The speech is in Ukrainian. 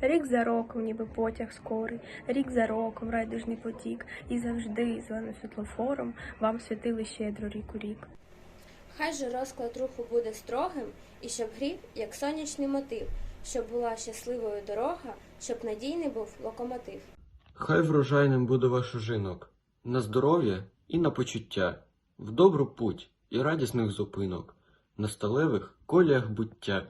Рік за роком, ніби потяг скорий, рік за роком райдужний потік, і завжди зеленим світлофором вам світили щедро рік у рік. Хай же розклад руху буде строгим, і щоб грів, як сонячний мотив, щоб була щасливою дорога, щоб надійний був локомотив. Хай врожайним буде ваш ужинок, на здоров'я і на почуття, в добру путь і радісних зупинок, на сталевих коліях буття.